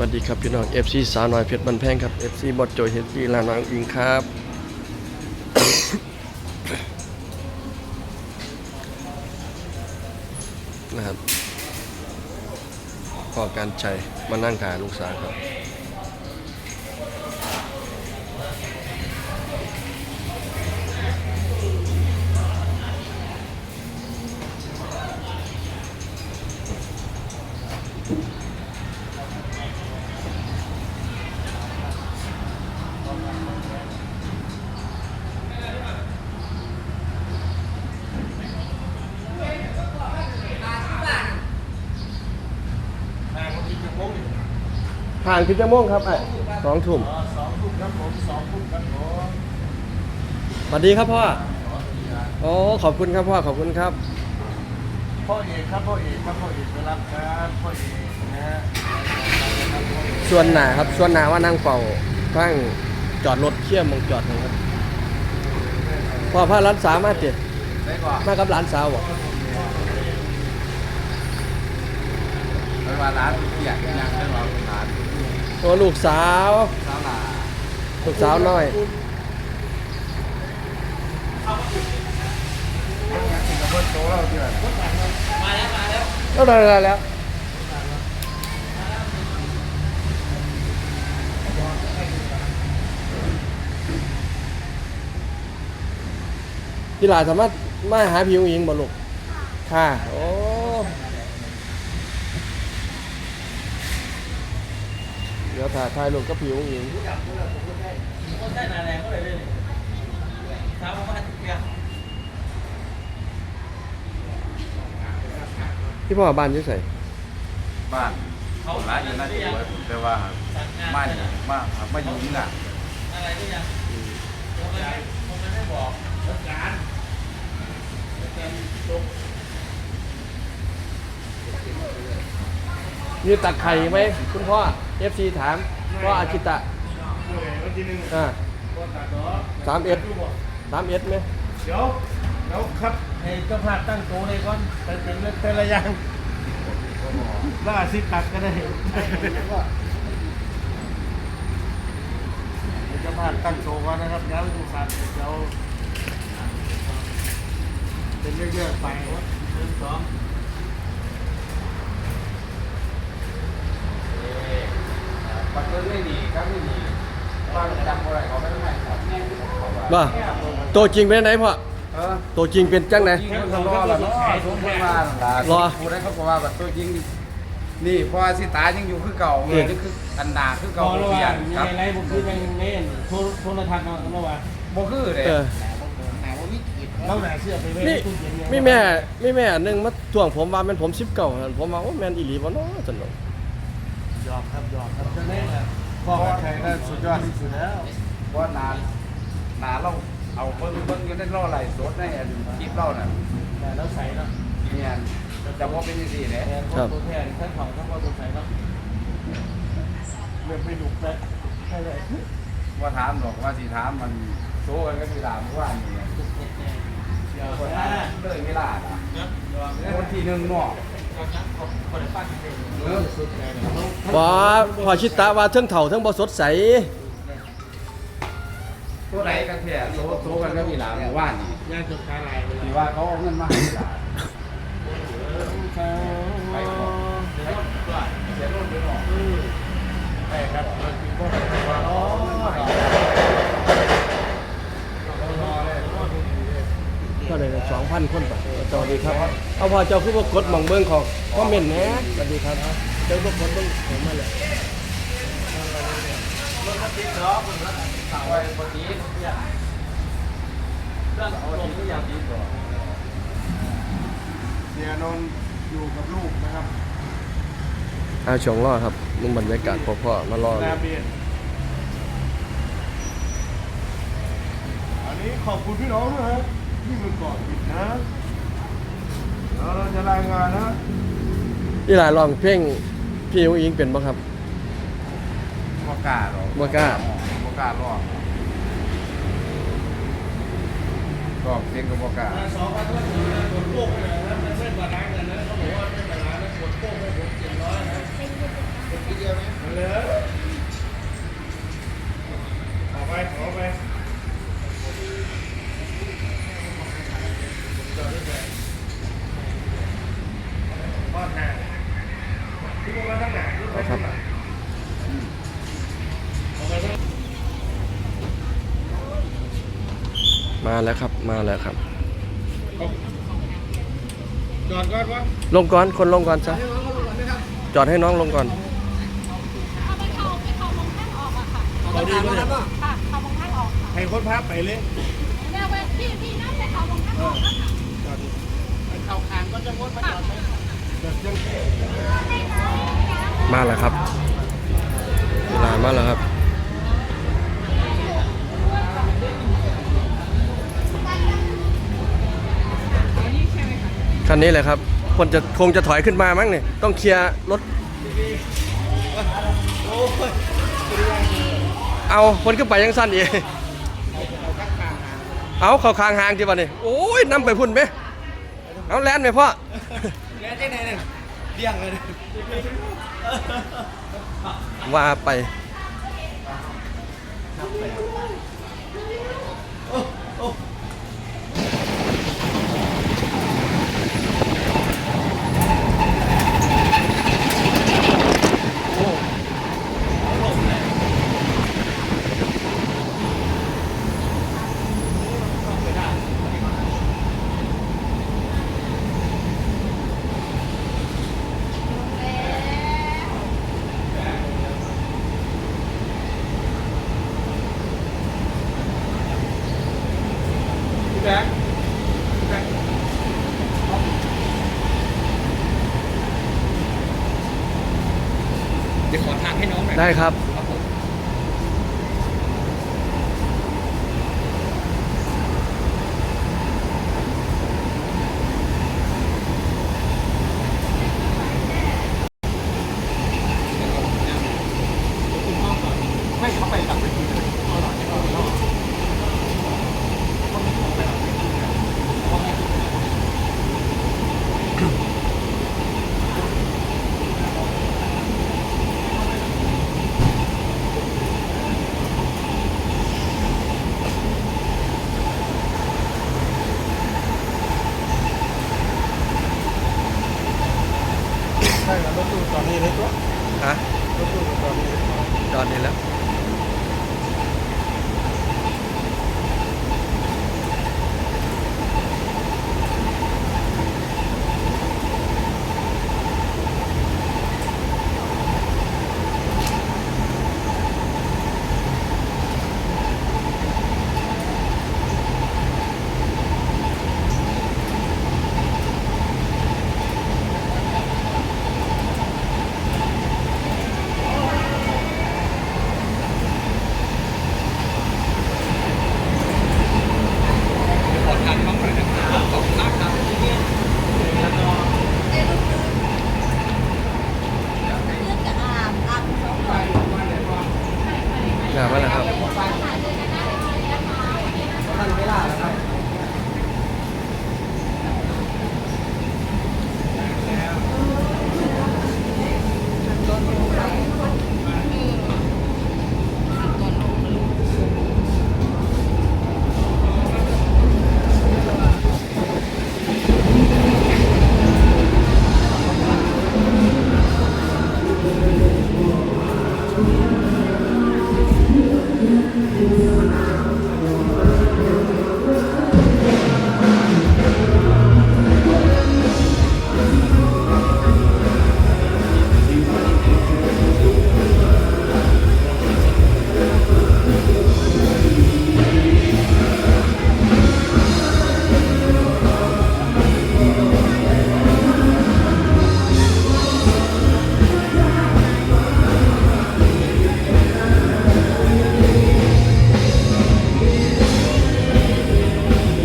วัสดีครับพี่น้อง FC สาวน้อยเพชรบันแพงครับ FC บอดโจเฮดจีลาน้องอิงครับ นะครับพอการใจมานั่งถ่ายลูกสาวครับ ห่างถึงจะม่วงครับไอ้สองทุ่มสองทุ่มครับผมสองทุ่มครับผมสวัสดีครับพ่อโอ้ขอบคุณครับพ่อขอบคุณครับ พ่อเอกครับพ่อเอกครับพ่อเอกไปรับครับพ่อเอกนะฮะส่วนหนาครับส่วนหนาว่านั่งเป่าทั้งจอดรถเชี่ยมมองจอดนะครับพ่อพาร้านสาวมาเจ็ดได้ก่อนมากับร้านสาวบอกไปว่าร้านอยากอยากได้หรอร้าน โอ้ลูกสาว สาวหลาลูกสาวน้อยกับเพื่อนโตเราเดือดแล้วได้แล้วพี่หลาสามารถมาหาพี่อุ้งอิงบ่ลูกค่ะ โอ้ ก็ถ่ายถ่ายรูปกับพี่อุ้งอิงก็ได้นาแรงก็เลยเลยเช้ามาถึงเนี่ยพี่พ่อบ้านอยุ่ใส่บ้านเขาร้านอยู่น่าจะแต่ว่ามาเนี่ยมามาอยู่นี่น่ะอะไรก็ยังผมไม่ผมไม่ได้บอกรักการการลง มีตักไข่ไหมคุณพ่อ FC ถามพ่ออาชิตะอ่าสามเอ็ดสามเอ็ดไหมเดี๋ยวเดี๋ยวครับไอ้เจ้าภาพตั้งโต๊ะเลยก่อนแต่เป็นเรื่องแต่ละอย่างล่าสิตักก็ได้จะพาตั้งโชว์ก่อนนะครับแล้วดูสัตว์เดี๋ยวเป็นเรื่องๆไปหนึ่งสองปัดก็ไม่ดีครับไม่ดีบ้านจำอะไรเขาไม่ได้ครับ บ่ตัวจริงเป็นไหนพ่อเออตัวจริงเป็นจังไหน จริงมันรอแล้วเนาะสมมติว่าล่ะรอพูดได้เขาบอกว่าแบบตัวจริงนี่นี่เพราะว่าสิตายังอยู่คือเก่าเอเงิอนนี่คืออันดาคือพเก่าอบ่แล้วเปลี่ยว่านมีครับอะไรผมคือเป็นเล่นโทรโทรทัศน์เนาะเมื่อวานบ่คือเด้เออเราหนาเสื้อไปเว้ยมีตู้เย็นเนี่ยมีแม่มีแม่อันหนึงมาทวงผมว่าแมันผมสิบเก่าผมว่าโอ้แม่นอีหลีบ่เนาะจังเนาะยอมครับยอมครับจะเล่นอะพ่อใครก็สุดยอดที่สุดแล้วเพราะนานนานเราเอาเบิ่งเบิ่งอยู่ในรอไหลฟ์สดในอันคลิปเราน่ะแต่แล้วใส่เนาะเนี่ยจะบ่เป็นจังซี่แหละแทนพวกตัวแทนทั้งของทั้งว่าตัวใส่เนาะเริ่มไปดุแล้วใช่เลยว่าถามหรอกว่าสิถามมันโซกันก็สิถามว่านี่เดี๋ยวคนนะเลยเวลาอะเนาะคนที่หนึ่งเนาะคนปั้นเองเออสุดเลยเนาะบ่พ่อชิตะว่าเทิงเฒ่าเทิงบ่สดใส ตัวไหนกันแท้โซโซกันก็มีหลานหมู่บ้านนี่ย่างจุดคาลายเลยที่ว่าเขาเอาเงินมาให้หลานไปก่อนเสียรุ่นไปหน่อยใช่ครับมันคือพวกอ๋อก็ได้2,000คนไปสวัสดีครับ เอาพ่อเจ้าคือบ่กดหม่องเบิ่งของคอมเมนต์แหน่สวัสดีครับเจ้าบ่กดเบิ่งผมมาแล้ว รถคันติดเนาะรถสาวไว้ปกติเนี่ยเรื่องของผมก็อย่างดีกว่าเสียนนท์อยู่กับลูกนะครับอาช่วงรอครับมึงบรรยากาศพ่อๆมารอเลนายเบียนอันนี้ขอบคุณพี่น้องนะฮะที่มันก่อนผิดนะแล้วเราจะรายงานนะนี่หลายร้องเพลงพี่อุ้งอิงเป็นบ่ครับบ่ กล้าหรอกบ่กล้า บ่กล้ารอกรอกเสียงก็บ่กล้าสองพันก็ถือนะกดโป้งเลยนะมันเส้นบาดาเกันนะเขาบอกว่าเส้นบาดาเงินกดโป้งให้ผมเจ็ดร้อยนะเป็นทีเดียวไหมเหลือออกไปออกไป แล้วครับ มาแล้วครับ จอดก่อนวะลงก่อน คนลงก่อนซะ จอดให้น้องลงก่อน เอาไปเข้าไปเข้ามองข้างออกอะค่ะ เอาดีกว่าเนี่ยค่ะเข้ามองข้างออกค่ะให้คนพาไปเลยแล้วเว้ยพี่พี่นั่นไปเข้ามองข้างออกนะคะจอดดิเข้าคางก็จะวนมาจอดไหมจอดยังมาแล้วครับเวลามาแล้วครับ คันนี้เลยครับคนจะคงจะถอยขึ้นมามั้งเนี่ยต้องเคลียร์รถ เอาคนขึ้นไปยังสั้นอีกเอาเขาคางหางจีบะนี่โอ้ยนํไปพุ่นไหมเอาแลนไหมพ่อแล้วที่ไหนเนี่ยเดี่ยงเลยว่าไปได้ ได้ครับ Thank you.